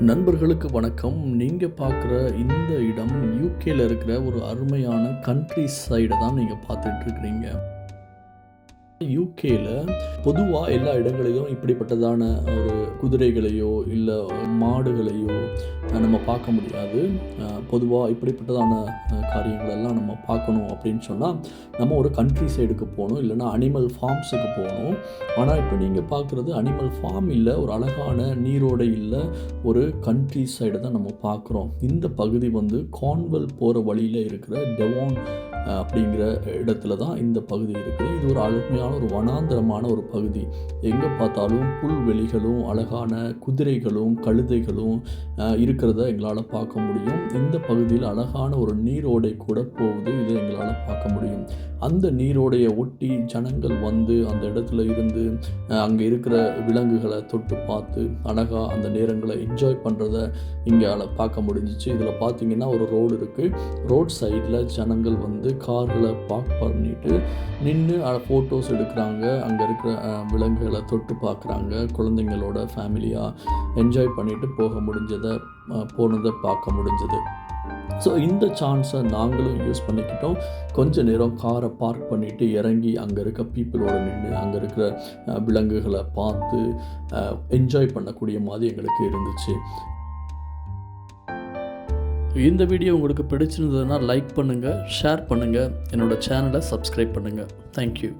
நண்பர்களுக்கு வணக்கம். நீங்கள் பார்க்குற இந்த இடம் யூகேல இருக்கிற ஒரு அருமையான கண்ட்ரி சைடை தான் நீங்கள் பார்த்துட்டு இருக்கிறீங்க. யூகேல பொதுவாக எல்லா இடங்களையும் இப்படிப்பட்டதான ஒரு குதிரைகளையோ இல்லை மாடுகளையோ நம்ம பார்க்க முடியாது. பொதுவாக இப்படிப்பட்டதான காரியங்களெல்லாம் நம்ம பார்க்கணும் அப்படின்னு சொன்னால் நம்ம ஒரு கண்ட்ரி சைடுக்கு போகணும் இல்லைன்னா அனிமல் ஃபார்ம்ஸுக்கு போகணும். ஆனால் இப்போ நீங்கள் பார்க்குறது அனிமல் ஃபார்ம் இல்லை ஒரு அழகான நீரோடை இல்லை ஒரு கண்ட்ரி சைடு தான் நம்ம பார்க்குறோம். இந்த பகுதி வந்து கான்வெல் போகிற வழியில் இருக்கிற டெவான் அப்படிங்கிற இடத்துல தான் இந்த பகுதி இருக்குது. இது ஒரு அழுமையான ஒரு வனாந்தரமான ஒரு பகுதி. எங்கே பார்த்தாலும் புல்வெளிகளும் அழகான குதிரைகளும் கழுதைகளும் இருக்கிறத எங்களால் பார்க்க முடியும். இந்த பகுதியில் அழகான ஒரு நீரோடை கூட போகுது இதை எங்களால் பார்க்க முடியும். அந்த நீரோடையை ஒட்டி ஜனங்கள் வந்து அந்த இடத்துல இருந்து அங்கே இருக்கிற விலங்குகளை தொட்டு பார்த்து அழகாக அந்த நேரங்களை என்ஜாய் பண்ணுறத இங்கே பார்க்க முடிஞ்சிச்சு. இதில் பார்த்தீங்கன்னா ஒரு ரோடு இருக்குது ரோட் சைடில் ஜனங்கள் வந்து கார்களை பார்க் பண்ணிட்டு நின்று ஃபோட்டோஸ் எடுக்கிறாங்க. அங்கே இருக்கிற விலங்குகளை தொட்டு பார்க்குறாங்க. குழந்தைங்களோட ஃபேமிலியாக என்ஜாய் பண்ணிட்டு போக முடிஞ்சதை போனதை பார்க்க முடிஞ்சது. ஸோ இந்த சான்ஸை நாங்களும் யூஸ் பண்ணிக்கிட்டோம். கொஞ்ச நேரம் காரை பார்க் பண்ணிவிட்டு இறங்கி அங்கே இருக்க பீப்புளோட நின்று அங்கே இருக்கிற விலங்குகளை பார்த்து என்ஜாய் பண்ணக்கூடிய மாதிரி எங்களுக்கு இருந்துச்சு. இந்த வீடியோ உங்களுக்கு பிடிச்சிருந்ததுன்னா லைக் பண்ணுங்கள் ஷேர் பண்ணுங்கள் என்னோட சேனலை சப்ஸ்கிரைப் பண்ணுங்கள் தேங்க்யூ